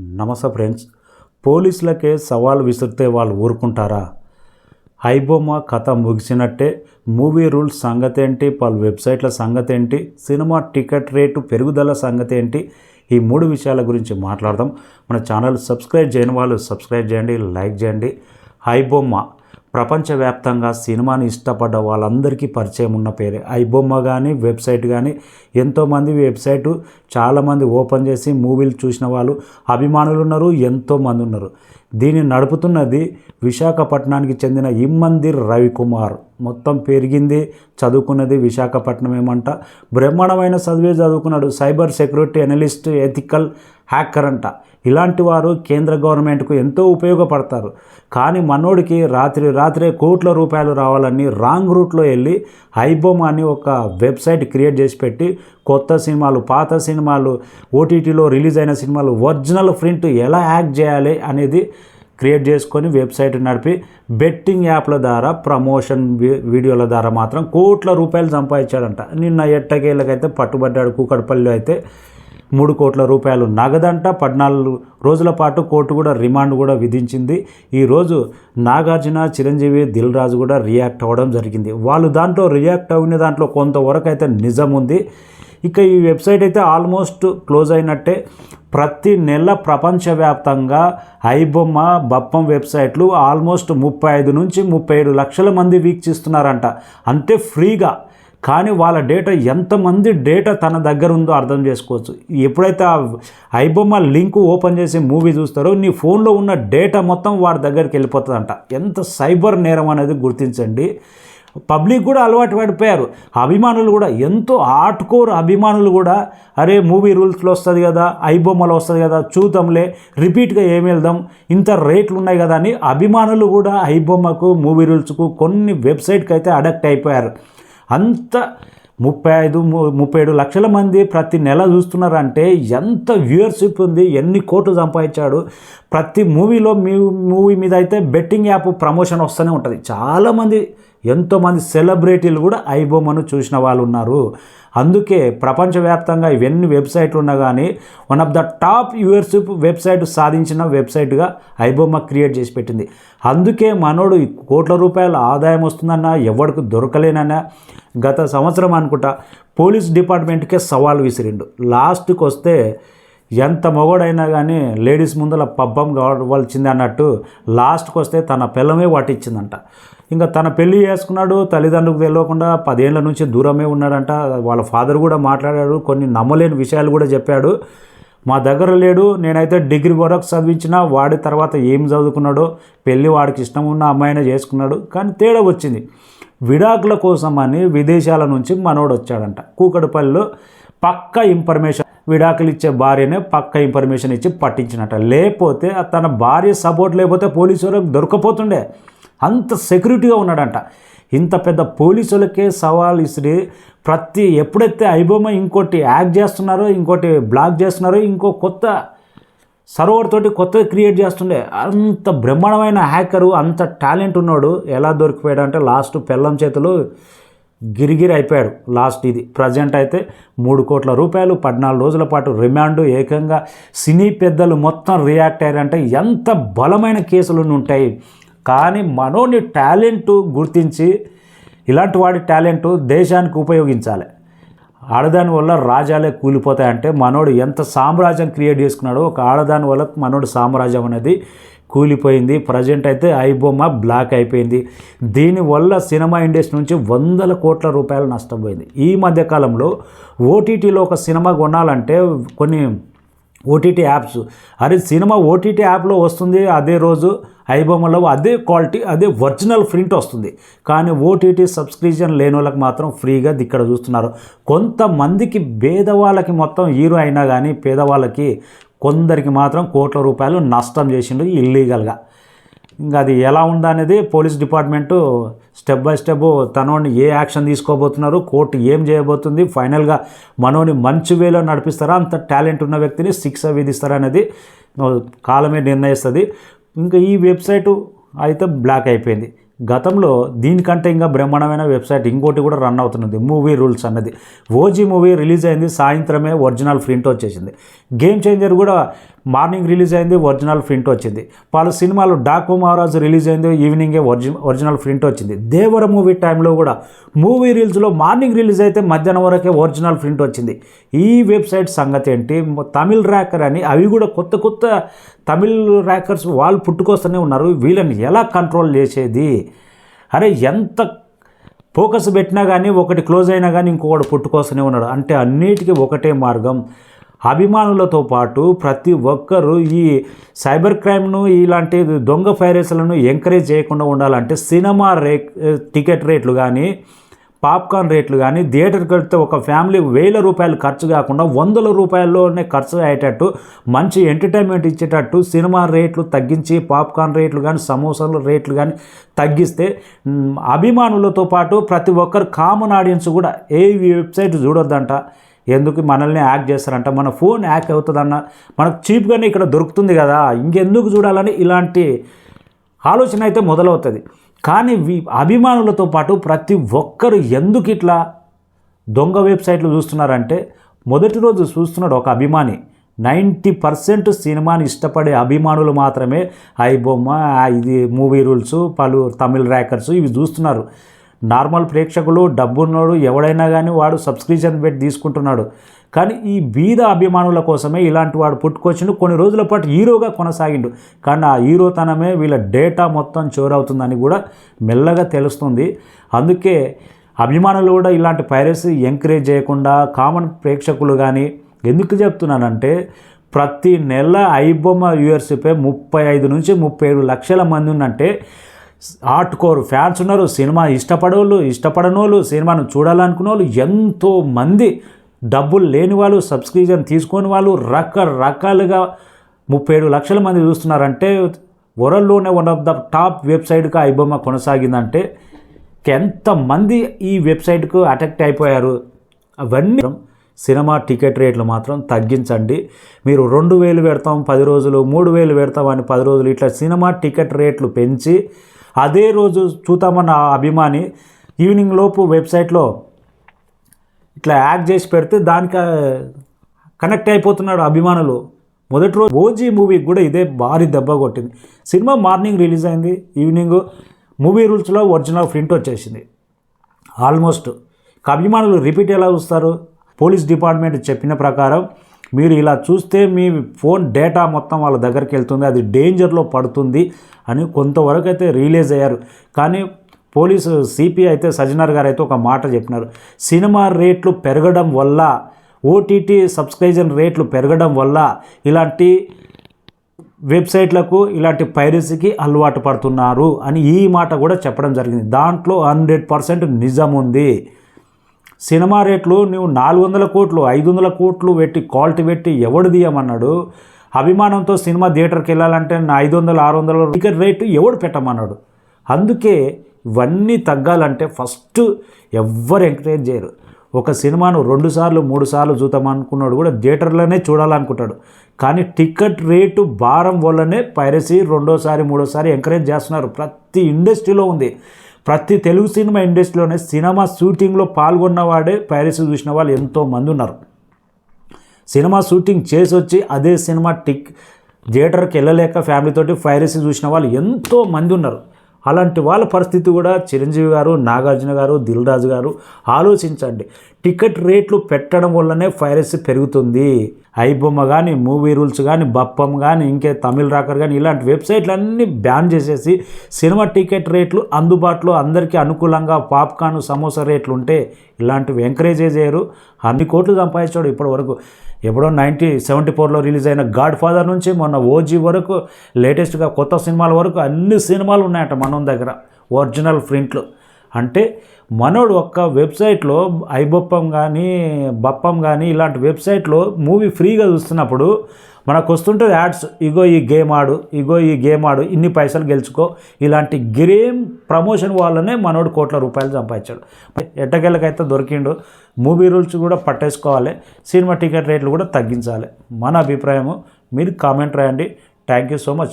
నమస్తే ఫ్రెండ్స్. పోలీసులకే సవాల్ విసిరితే వాళ్ళు ఊరుకుంటారా? ఐబొమ్మ కథ ముగిసినట్టే మూవీ రూల్స్ సంగతి ఏంటి పలు వెబ్సైట్ల సంగతి ఏంటి సినిమా టికెట్ రేటు పెరుగుదల సంగతి ఏంటి ఈ మూడు విషయాల గురించి మాట్లాడదాం. మన ఛానల్ సబ్స్క్రైబ్ చేయని వాళ్ళు సబ్స్క్రైబ్ చేయండి లైక్ చేయండి. హైబొమ్మ ప్రపంచవ్యాప్తంగా సినిమాని ఇష్టపడ్డ వాళ్ళందరికీ పరిచయం ఉన్న పేరే. ఐబొమ్మ కానీ వెబ్సైట్ కానీ ఎంతోమంది వెబ్సైట్ చాలామంది ఓపెన్ చేసి మూవీలు చూసిన వాళ్ళు అభిమానులు ఉన్నారు ఎంతోమంది ఉన్నారు. దీన్ని నడుపుతున్నది విశాఖపట్నానికి చెందిన ఇమ్మందిర్ రవికుమార్. మొత్తం పెరిగింది చదువుకున్నది విశాఖపట్నం ఏమంట? బ్రహ్మాండమైన చదివే చదువుకున్నాడు cyber security analyst ethical hacker అంట. ఇలాంటి వారు కేంద్ర గవర్నమెంట్కు ఎంతో ఉపయోగపడతారు. కానీ మనోడికి రాత్రి రాత్రే కోట్ల రూపాయలు రావాలని రాంగ్ రూట్లో వెళ్ళి ఐబొమ్ అని ఒక వెబ్సైట్ క్రియేట్ చేసి పెట్టి కొత్త సినిమాలు పాత సినిమాలు ఓటీటీలో రిలీజ్ అయిన సినిమాలు ఒరిజినల్ ప్రింట్ ఎలా యాక్ట్ చేయాలి అనేది క్రియేట్ చేసుకొని వెబ్సైట్ నడిపి బెట్టింగ్ యాప్ల ద్వారా ప్రమోషన్ వీడియోల ద్వారా మాత్రం కోట్ల రూపాయలు సంపాదించాడంట. నిన్న ఎట్టకేళ్ళకైతే పట్టుబడ్డాడు కూకట్పల్లిలో అయితే మూడు కోట్ల రూపాయలు నగదంట. పద్నాలుగు రోజుల పాటు కోర్టు కూడా రిమాండ్ కూడా విధించింది. ఈరోజు నాగార్జున చిరంజీవి దిల్ రాజు కూడా రియాక్ట్ అవ్వడం జరిగింది. వాళ్ళు దాంట్లో రియాక్ట్ అయిన దాంట్లో కొంతవరకు అయితే నిజం ఉంది ఇక ఈ వెబ్సైట్ అయితే ఆల్మోస్ట్ క్లోజ్ అయినట్టే. ప్రతి నెల ప్రపంచవ్యాప్తంగా ఐబొమ్మ బప్పం వెబ్సైట్లు ఆల్మోస్ట్ ముప్పై ఐదు నుంచి ముప్పై ఏడు లక్షల మంది వీక్షిస్తున్నారంట. అంతే ఫ్రీగా కానీ వాళ్ళ డేటా ఎంతమంది డేటా తన దగ్గర ఉందో అర్థం చేసుకోవచ్చు. ఎప్పుడైతే ఆ ఐబొమ్మ లింక్ ఓపెన్ చేసి మూవీ చూస్తారో నీ ఫోన్లో ఉన్న డేటా మొత్తం వాడి దగ్గరికి వెళ్ళిపోతుందంట. ఎంత సైబర్ నేరం అనేది గుర్తించండి. పబ్లిక్ కూడా అలవాటు పడిపోయారు. అభిమానులు కూడా ఎంతో ఆటుకోర్ అభిమానులు కూడా అరే మూవీ రూల్స్లో వస్తుంది కదా ఐబొమ్మలో వస్తుంది కదా చూద్దాంలే రిపీట్గా ఏమి వెళ్దాం ఇంత రేట్లు ఉన్నాయి కదా అని అభిమానులు కూడా ఐబొమ్మకు మూవీ రూల్స్కు కొన్ని వెబ్సైట్కి అయితే అడక్ట్ అయిపోయారు. అంత ముప్పై ఐదు ము- ముప్పై ఏడు లక్షల మంది ప్రతి నెల చూస్తున్నారంటే ఎంత వ్యూయర్షిప్ ఉంది ఎన్ని కోట్లు సంపాదించాడు. ప్రతి మూవీలో మీ మూవీ మీద అయితే బెట్టింగ్ యాప్ ప్రమోషన్ వస్తూనే ఉంటుంది. చాలామంది ఎంతోమంది సెలబ్రిటీలు కూడా ఐబొమ్మను చూసిన వాళ్ళు ఉన్నారు అందుకే ప్రపంచవ్యాప్తంగా ఇవన్నీ వెబ్సైట్లు ఉన్నా కానీ one of the top viewership website సాధించిన వెబ్సైట్గా ఐబొమ్మ క్రియేట్ చేసి పెట్టింది. అందుకే మనోడు కోట్ల రూపాయల ఆదాయం వస్తుందన్నా ఎవరికి దొరకలేనన్నా గత సంవత్సరం అనుకుంటా పోలీస్ డిపార్ట్మెంట్కే సవాల్ విసిరిండు. లాస్ట్కి వస్తే ఎంత మగోడైనా కానీ లేడీస్ ముందల పబ్బం కావాల్సింది అన్నట్టు లాస్ట్కి వస్తే తన పిల్లమే వాటిచ్చిందంట. ఇంకా తన పెళ్ళి చేసుకున్నాడు తల్లిదండ్రులకు తెలియకుండా పదేళ్ళ నుంచి దూరమే ఉన్నాడంట. వాళ్ళ ఫాదర్ కూడా మాట్లాడాడు కొన్ని నమ్మలేని విషయాలు కూడా చెప్పాడు. మా దగ్గర లేడు నేనైతే డిగ్రీ వరకు చదివించిన వాడి తర్వాత ఏం చదువుకున్నాడో పెళ్ళి వాడికి ఇష్టం ఉన్న అమ్మాయినే చేసుకున్నాడు. కానీ తేడా వచ్చింది. విడాకుల కోసం అని విదేశాల నుంచి మనోడు వచ్చాడంట. కూకడపల్లిలో పక్క ఇన్ఫర్మేషన్ విడాకులు ఇచ్చే భార్యనే పక్క ఇన్ఫర్మేషన్ ఇచ్చి పట్టించినట్ట లేకపోతే తన భార్య సపోర్ట్ లేకపోతే పోలీసు వాళ్ళకి దొరకపోతుండే. అంత సెక్యూరిటీగా ఉన్నాడంట. ఇంత పెద్ద పోలీసులకే సవాల్ ఇసిరి ప్రతి ఎప్పుడైతే ఐబొమ్మ ఇంకోటి యాక్ట్ చేస్తున్నారో ఇంకోటి బ్లాక్ చేస్తున్నారో ఇంకో కొత్త సర్వర్ తోటి కొత్తది క్రియేట్ చేస్తుండే. అంత బ్రహ్మాండమైన హ్యాకరు అంత టాలెంట్ ఉన్నాడు ఎలా దొరికిపోయాడు అంటే లాస్ట్ పెళ్ళం చేతులు గిరిగిరి అయిపోయాడు. లాస్ట్ ఇది. ప్రజెంట్ అయితే మూడు కోట్ల రూపాయలు. పద్నాలుగు రోజుల పాటు రిమాండ్ ఏకంగా సినీ పెద్దలు మొత్తం రియాక్ట్ అయ్యారంటే ఎంత బలమైన కేసులు ఉంటాయి. కానీ మనోని టాలెంట్ గుర్తించి ఇలాంటి వాడి టాలెంట్ దేశానికి ఉపయోగించాలి. ఆడదాని వల్ల రాజ్యాలే కూలిపోతాయంటే మనోడు ఎంత సామ్రాజ్యం క్రియేట్ చేసుకున్నాడో ఒక ఆడదాని వల్ల మనోడు సామ్రాజ్యం అనేది కూలిపోయింది. ప్రజెంట్ అయితే ఐబొమ్మ బ్లాక్ అయిపోయింది. దీనివల్ల సినిమా ఇండస్ట్రీ నుంచి వందల కోట్ల రూపాయలు నష్టపోయింది. ఈ మధ్యకాలంలో ఓటీటీలో ఒక సినిమా కొనాలంటే కొన్ని ఓటీటీ యాప్స్. అరే సినిమా ఓటీటీ యాప్లో వస్తుంది అదే రోజు ఐబొమ్మలో అదే క్వాలిటీ అదే ఒరిజినల్ ప్రింట్ వస్తుంది. కానీ ఓటీటీ సబ్స్క్రిప్షన్ లేని వాళ్ళకి మాత్రం ఫ్రీగా ఇక్కడ చూస్తున్నారు. కొంతమందికి పేదవాళ్ళకి మొత్తం హీరో అయినా కానీ పేదవాళ్ళకి కొందరికి మాత్రం కోట్ల రూపాయలు నష్టం చేసిండు ఇల్లీగల్గా ఇంకా అది ఎలా ఉందనేది police department step by step తనోని ఏ యాక్షన్ తీసుకోబోతున్నారు కోర్టు ఏం చేయబోతుంది ఫైనల్గా మనోని మంచి వేలో నడిపిస్తారా అంత టాలెంట్ ఉన్న వ్యక్తిని శిక్ష విధిస్తారా అనేది కాలమే నిర్ణయిస్తుంది. ఇంకా ఈ వెబ్సైటు అయితే బ్లాక్ అయిపోయింది. గతంలో దీనికంటే ఇంకా బ్రహ్మాండమైన వెబ్సైట్ ఇంకోటి కూడా రన్ అవుతున్నది మూవీ రూల్స్ అన్నది. ఓజీ మూవీ రిలీజ్ అయింది సాయంత్రమే ఒరిజినల్ ప్రింట్ వచ్చేసింది. గేమ్ చేంజర్ కూడా మార్నింగ్ రిలీజ్ అయింది ఒరిజినల్ ప్రింట్ వచ్చింది. పలు సినిమాలు డాకు మహారాజు రిలీజ్ అయింది ఈవినింగే ఒరిజి ఒరిజినల్ ప్రింట్ వచ్చింది. దేవర మూవీ టైంలో కూడా మూవీ రీల్స్లో మార్నింగ్ రిలీజ్ అయితే మధ్యాహ్నం వరకే ఒరిజినల్ ప్రింట్ వచ్చింది. ఈ వెబ్సైట్ సంగతి ఏంటి? తమిళ్ ర్యాకర్ అని అవి కూడా కొత్త కొత్త తమిళ్ ర్యాకర్స్ వాళ్ళు పుట్టుకొస్తూనే ఉన్నారు. వీళ్ళని ఎలా కంట్రోల్ చేసేది? అరే ఎంత ఫోకస్ పెట్టినా కానీ ఒకటి క్లోజ్ అయినా కానీ ఇంకొకటి పుట్టుకొస్తూనే ఉన్నాడు. అంటే అన్నిటికీ ఒకటే మార్గం. అభిమానులతో పాటు ప్రతి ఒక్కరూ ఈ సైబర్ క్రైమ్ను ఇలాంటి దొంగ ఫైరస్లను ఎంకరేజ్ చేయకుండా ఉండాలంటే సినిమా రే టికెట్ రేట్లు కానీ పాప్కార్న్ రేట్లు కానీ థియేటర్కి వెళ్తే ఒక ఫ్యామిలీ వేల రూపాయలు ఖర్చు కాకుండా వందల రూపాయల్లోనే ఖర్చు అయ్యేటట్టు మంచి ఎంటర్టైన్మెంట్ ఇచ్చేటట్టు సినిమా రేట్లు తగ్గించి పాప్కార్న్ రేట్లు కానీ సమోసాల రేట్లు కానీ తగ్గిస్తే అభిమానులతో పాటు ప్రతి ఒక్కరు కామన్ ఆడియన్స్ కూడా ఏ వెబ్సైట్ చూడొద్దంట. ఎందుకు మనల్ని యాక్ చేస్తారంట? మన ఫోన్ యాక్ అవుతుందన్న మనకు చీప్గానే ఇక్కడ దొరుకుతుంది కదా. ఇంకెందుకు చూడాలని ఇలాంటి ఆలోచన అయితే మొదలవుతుంది. కానీ వి అభిమానులతో పాటు ప్రతి ఒక్కరు ఎందుకు ఇట్లా దొంగ వెబ్సైట్లు చూస్తున్నారంటే మొదటి రోజు చూస్తున్నాడు ఒక అభిమాని. నైంటీ పర్సెంట్ సినిమాని ఇష్టపడే అభిమానులు మాత్రమే ఐ బొమ్మ ఇది మూవీ రూల్స్ పలు తమిళ్ ర్యాకర్స్ ఇవి చూస్తున్నారు. నార్మల్ ప్రేక్షకులు డబ్బున్నోడు ఎవడైనా కానీ వాడు సబ్స్క్రిప్షన్ పెట్టి తీసుకుంటున్నాడు. కానీ ఈ బీద అభిమానుల కోసమే ఇలాంటి వాడు పుట్టుకొచ్చిండు కొన్ని రోజుల పాటు హీరోగా కొనసాగిండు. కానీ ఆ హీరోతనమే వీళ్ళ డేటా మొత్తం చోరవుతుందని కూడా మెల్లగా తెలుస్తుంది. అందుకే అభిమానులు కూడా ఇలాంటి పైరసీ ఎంకరేజ్ చేయకుండా కామన్ ప్రేక్షకులు కానీ ఎందుకు చెప్తున్నానంటే ప్రతి నెల ఐబొమ్మ యూఎస్పై ముప్పై ఐదు నుంచి ముప్పై ఏడు లక్షల మంది ఉన్నంటే ఆర్ట్ కోర్ ఫ్యాన్స్ ఉన్నారు సినిమా ఇష్టపడేవాళ్ళు ఇష్టపడనోళ్ళు సినిమాను చూడాలనుకునే వాళ్ళు ఎంతో మంది డబ్బులు లేని వాళ్ళు సబ్స్క్రిప్షన్ తీసుకొని వాళ్ళు రకరకాలుగా ముప్పై ఏడు లక్షల మంది చూస్తున్నారంటే వరల్డ్లోనే వన్ ఆఫ్ ద టాప్ వెబ్సైట్గా ఐబొమ్మ కొనసాగిందంటే ఎంతమంది ఈ వెబ్సైట్కు అటాక్ట్ అయిపోయారు? అవన్నీ సినిమా టికెట్ రేట్లు మాత్రం తగ్గించండి. మీరు రెండు వేలు పెడతాం పది రోజులు మూడు వేలు పెడతాం అని పది రోజులు ఇట్లా సినిమా టికెట్ రేట్లు పెంచి అదే రోజు చూద్దామన్న ఆ అభిమాని ఈవినింగ్ లోపు వెబ్సైట్లో ఇట్లా యాక్ట్ చేసి పెడితే దానికి కనెక్ట్ అయిపోతున్నాడు అభిమానులు. మొదటి రోజు ఓజీ మూవీకి కూడా ఇదే భారీ దెబ్బ కొట్టింది. సినిమా మార్నింగ్ రిలీజ్ అయింది ఈవినింగ్ మూవీ రూల్స్లో ఒరిజినల్ ప్రింట్ వచ్చేసింది. ఆల్మోస్ట్. అభిమానులు రిపీట్ ఎలా చూస్తారు? పోలీస్ డిపార్ట్మెంట్ చెప్పిన ప్రకారం మీరు ఇలా చూస్తే మీ ఫోన్ డేటా మొత్తం వాళ్ళ దగ్గరికి వెళ్తుంది అది డేంజర్లో పడుతుంది అని కొంతవరకు అయితే రిలీజ్ అయ్యారు. కానీ పోలీసు సిపి అయితే సజ్జనార్ గారు అయితే ఒక మాట చెప్పినారు. సినిమా రేట్లు పెరగడం వల్ల ఓటీటీ సబ్స్క్రిప్షన్ రేట్లు పెరగడం వల్ల ఇలాంటి వెబ్సైట్లకు ఇలాంటి పైరసీకి అలవాటు పడుతున్నారు అని ఈ మాట కూడా చెప్పడం జరిగింది. దాంట్లో హండ్రెడ్ పర్సెంట్ నిజం ఉంది సినిమా రేట్లు నువ్వు నాలుగు వందల కోట్లు ఐదు వందల కోట్లు పెట్టి క్వాలిటీ పెట్టి ఎవడు తీయమన్నాడు? అభిమానంతో సినిమా థియేటర్కి వెళ్ళాలంటే ఐదు వందల ఆరు వందల టికెట్ రేటు ఎవడు పెట్టమన్నాడు? అందుకే ఇవన్నీ తగ్గాలంటే ఫస్ట్ ఎవ్వరు ఎంకరేజ్ చేయరు. ఒక సినిమాను రెండు సార్లు మూడు సార్లు చూద్దామనుకున్నాడు కూడా థియేటర్లోనే చూడాలనుకుంటాడు. కానీ టికెట్ రేటు భారం వల్లనే పైరసీ రెండోసారి మూడోసారి ఎంకరేజ్ చేస్తున్నారు. ప్రతి ఇండస్ట్రీలో ఉంది. ప్రతి తెలుగు సినిమా ఇండస్ట్రీలోనే సినిమా షూటింగ్లో పాల్గొన్నవాడే పైరసీ చూసిన వాళ్ళు ఎంతోమంది ఉన్నారు. సినిమా షూటింగ్ చేసి వచ్చి అదే సినిమా టిక్ థియేటర్కి వెళ్ళలేక ఫ్యామిలీతోటి పైరసీ చూసిన వాళ్ళు ఎంతో మంది ఉన్నారు. అలాంటి వాళ్ళ పరిస్థితి కూడా చిరంజీవి గారు నాగార్జున గారు దిల్ రాజు గారు ఆలోచించండి. టికెట్ రేట్లు పెట్టడం వల్లనే పైరసీ పెరుగుతుంది. ఐబొమ్మ కానీ మూవీ రూల్స్ కానీ బప్పం కానీ ఇంకే తమిళ రాకర్ కానీ ఇలాంటి వెబ్సైట్లు అన్నీ బ్యాన్ చేసేసి సినిమా టికెట్ రేట్లు అందుబాటులో అందరికీ అనుకూలంగా పాప్కార్న్ సమోసా రేట్లు ఉంటే ఇలాంటివి ఎంకరేజ్ చేయరు అన్ని కోట్లు సంపాదించాడు ఇప్పటి వరకు ఎప్పుడో నైన్టీ సెవెంటీ ఫోర్లో రిలీజ్ అయిన గాడ్ ఫాదర్ నుంచి మొన్న ఓజీ వరకు లేటెస్ట్గా కొత్త సినిమాల వరకు అన్ని సినిమాలు ఉన్నాయట మనం దగ్గర. ఒరిజినల్ ప్రింట్లు. అంటే మనోడు ఒక్క వెబ్సైట్లో ఐబొప్పం కానీ బప్పం కానీ ఇలాంటి వెబ్సైట్లో మూవీ ఫ్రీగా చూస్తున్నప్పుడు మనకు వస్తుంటుంది యాడ్స్ ఇగో ఈ గేమ్ ఆడు ఇగో ఈ గేమ్ ఆడు ఇన్ని పైసలు గెలుచుకో ఇలాంటి గేమ్ ప్రమోషన్ వాళ్ళనే మనోడు కోట్ల రూపాయలు సంపాదించాడు. ఎట్టకెళ్ళకైతే దొరికిండు మూవీ రూల్స్ కూడా పట్టేసుకోవాలి సినిమా టికెట్ రేట్లు కూడా తగ్గించాలి. మన అభిప్రాయము మీరు కామెంట్ రాయండి. Thank you so much.